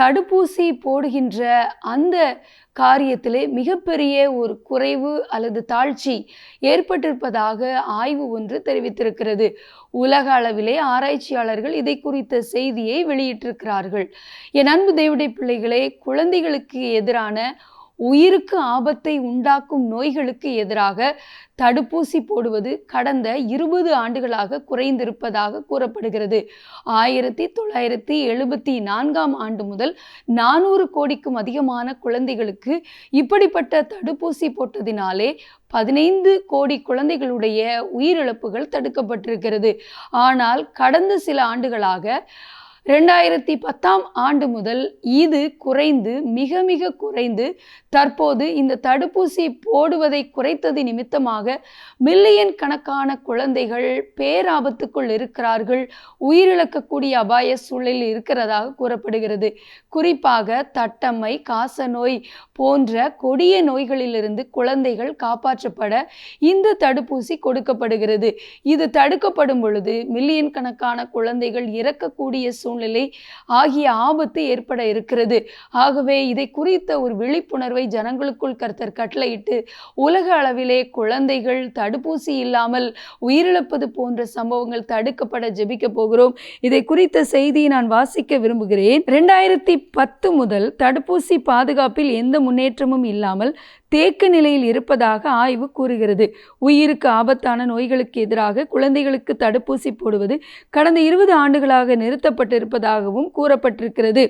தடுப்பூசி போடுகின்ற அந்த காரியத்திலே மிகப்பெரிய ஒரு குறைவு அல்லது தாழ்ச்சி ஏற்பட்டிருப்பதாக ஆய்வு ஒன்று தெரிவித்திருக்கிறது. உலக அளவிலே ஆராய்ச்சியாளர்கள் இதை குறித்த செய்தியை வெளியிட்டிருக்கிறார்கள். என் அன்பு தேவடைய பிள்ளைகளே குழந்தைகளுக்கு எதிரான உயிருக்கு ஆபத்தை உண்டாக்கும் நோய்களுக்கு எதிராக தடுப்பூசி போடுவது கடந்த இருபது ஆண்டுகளாக குறைந்திருப்பதாக கூறப்படுகிறது. ஆயிரத்தி தொள்ளாயிரத்தி எழுபத்தி நான்காம் ஆண்டு முதல் நானூறு கோடிக்கும் அதிகமான குழந்தைகளுக்கு இப்படிப்பட்ட தடுப்பூசி போட்டதினாலே பதினைந்து கோடி குழந்தைகளுடைய உயிரிழப்புகள் தடுக்கப்பட்டிருக்கிறது. ஆனால் கடந்த சில ஆண்டுகளாக ரெண்டாயிரத்தி பத்தாம் ஆண்டு முதல் இது குறைந்து மிக மிக குறைந்து தற்போது இந்த தடுப்பூசி போடுவதை குறைத்தது நிமித்தமாக மில்லியன் கணக்கான குழந்தைகள் பேராபத்துக்குள் இருக்கிறார்கள் உயிரிழக்கக்கூடிய அபாய சூழலில் இருக்கிறதாக கூறப்படுகிறது. குறிப்பாக தட்டம்மை காசநோய் போன்ற கொடிய நோய்களிலிருந்து குழந்தைகள் காப்பாற்றப்பட இந்த தடுப்பூசி கொடுக்கப்படுகிறது. இது தடுக்கப்படும் பொழுது மில்லியன் கணக்கான குழந்தைகள் இறக்கக்கூடிய சூழ்நிலை ஆகிய ஆபத்து ஏற்பட இருக்கிறது. ஆகவே இதை குறித்த ஒரு விழிப்புணர்வை ஜனங்களுக்குள் கர்த்தர் கட்டளையிட்டு உலக அளவிலே குழந்தைகள் தடுப்பூசி இல்லாமல் உயிரிழப்பது போன்ற சம்பவங்கள் தடுக்கப்பட ஜெபிக்க போகிறோம். இதை குறித்த செய்தியை நான் வாசிக்க விரும்புகிறேன். ரெண்டாயிரத்தி பத்து முதல் தடுப்பூசி பாதுகாப்பில் எந்த முன்னேற்றமும் இல்லாமல் தேக்க நிலையில் இருப்பதாக ஆய்வு கூறுகிறது. உயிருக்கு ஆபத்தான நோய்களுக்கு எதிராக குழந்தைகளுக்கு தடுப்பூசி போடுவது கடந்த இருபது ஆண்டுகளாக நிறுத்தப்பட்டிருப்பதாகவும் கூறப்பட்டிருக்கிறது.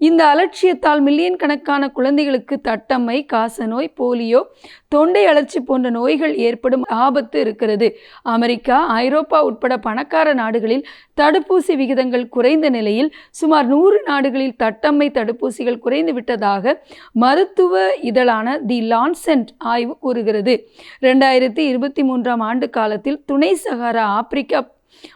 இந்த அலட்சியத்தால் மில்லியன் கணக்கான குழந்தைகளுக்கு தட்டம்மை காசநோய் போலியோ தொண்டை அழற்சி போன்ற நோய்கள் ஏற்படும் ஆபத்து இருக்கிறது. அமெரிக்கா ஐரோப்பா உட்பட பணக்கார நாடுகளில் தடுப்பூசி விகிதங்கள் குறைந்த நிலையில் சுமார் நூறு நாடுகளில் தட்டம்மை தடுப்பூசிகள் குறைந்து விட்டதாக மருத்துவ இதழான தி லான்சென்ட் ஆய்வு கூறுகிறது. ரெண்டாயிரத்தி இருபத்தி மூன்றாம் ஆண்டு காலத்தில் துணை சகாரா ஆப்பிரிக்கா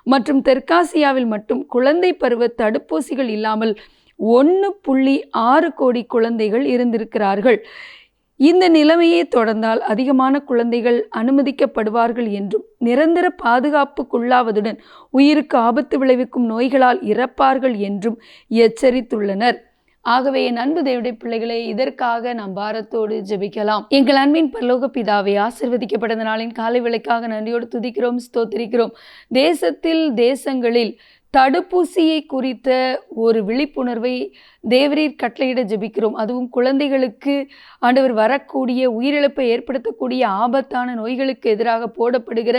மற்றும் தெற்காசியாவில் மட்டும் குழந்தை பருவ தடுப்பூசிகள் இல்லாமல் ஒன்று புள்ளி ஆறு கோடி குழந்தைகள் இருந்திருக்கிறார்கள். இந்த நிலைமையே தொடர்ந்தால் அதிகமான குழந்தைகள் அனுமதிக்கப்படுவார்கள் என்றும் நிரந்தர பாதுகாப்புக்குள்ளாவதுடன் உயிருக்கு ஆபத்து விளைவிக்கும் நோய்களால் இறப்பார்கள் என்றும் எச்சரித்துள்ளனர். ஆகவே என் அன்பு தேவடைய பிள்ளைகளே இதற்காக நாம் பாரத்தோடு ஜெபிக்கலாம். எங்கள் அன்பின் பரலோக பிதாவை ஆசிர்வதிக்கப்பட்ட நாளின் காலை விலைக்காக நன்றியோடு துதிக்கிறோம் ஸ்தோத்திரிக்கிறோம். தேசத்தில் தேசங்களில் தடுப்பூசியை குறித்த ஒரு விழிப்புணர்வை தேவரீர் கட்டளையிட ஜெபிக்கிறோம். அதுவும் குழந்தைகளுக்கு ஆண்டவர் வரக்கூடிய உயிரிழப்பை ஏற்படுத்தக்கூடிய ஆபத்தான நோய்களுக்கு எதிராக போடப்படுகிற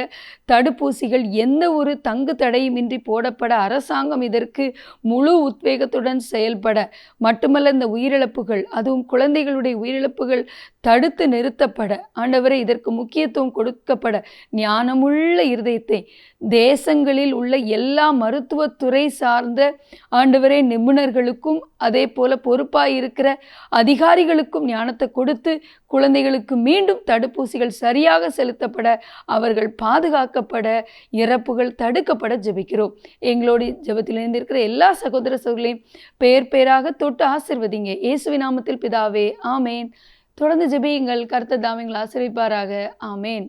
தடுப்பூசிகள் எந்த ஒரு தங்கு தடையுமின்றி போடப்பட அரசாங்கம் இதற்கு முழு உத்வேகத்துடன் செயல்பட மட்டுமல்ல இந்த உயிரிழப்புகள் அதுவும் குழந்தைகளுடைய உயிரிழப்புகள் தடுத்து நிறுத்தப்பட ஆண்டவரை இதற்கு முக்கியத்துவம் கொடுக்கப்பட ஞானமுள்ள இருதயத்தை தேசங்களில் உள்ள எல்லா மருத்துவ மருத்துவத்துறை சார்ந்த ஆண்டவரே நிபுணர்களுக்கும் அதே போல பொறுப்பாய் இருக்கிற அதிகாரிகளுக்கும் ஞானத்தை கொடுத்து குழந்தைகளுக்கு மீண்டும் தடுப்பூசிகள் சரியாக செலுத்தப்பட அவர்கள் பாதுகாக்கப்பட இறப்புகள் தடுக்கப்பட ஜெபிக்கிறோம். எங்களோட ஜெபத்தில் இருந்திருக்கிற எல்லா சகோதர சகோதரிகளையும் பெயர் பேராக தொட்டு ஆசிர்வதிங்க. இயேசுவி நாமத்தில் பிதாவே ஆமேன். தொடர்ந்து ஜெபியுங்கள். கருத்த தாமிங்களை ஆசிரிப்பாராக ஆமேன்.